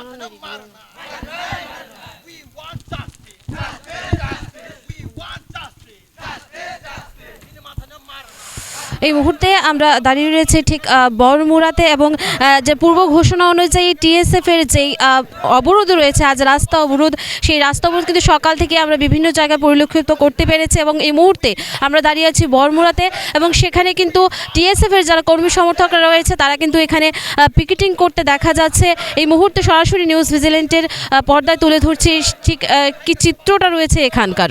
மனம் மாறணும் এই মুহূর্তে আমরা দাঁড়িয়ে রয়েছে ঠিক বড়মুড়াতে এবং যে পূর্ব ঘোষণা অনুযায়ী টিএসএফ এর যেই অবরোধ রয়েছে, আজ রাস্তা অবরোধ, সেই রাস্তা অবরোধ কিন্তু সকাল থেকে আমরা বিভিন্ন জায়গায় পরিলক্ষিত করতে পেরেছি এবং এই মুহূর্তে আমরা দাঁড়িয়ে আছি বড়মুড়াতে এবং সেখানে কিন্তু টিএসএফ এর যারা কর্মী সমর্থকরা রয়েছে, তারা কিন্তু এখানে পিকেটিং করতে দেখা যাচ্ছে। এই মুহূর্তে সরাসরি নিউজ ভিজিলেন্টের পর্দায় তুলে ধরছি, ঠিক কি চিত্রটা রয়েছে এখানকার।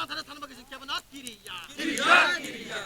কিরিয়া কিরিয়া তিনি মাথানে থানা বাগে চিনকে কিরিয়া কিরিয়া।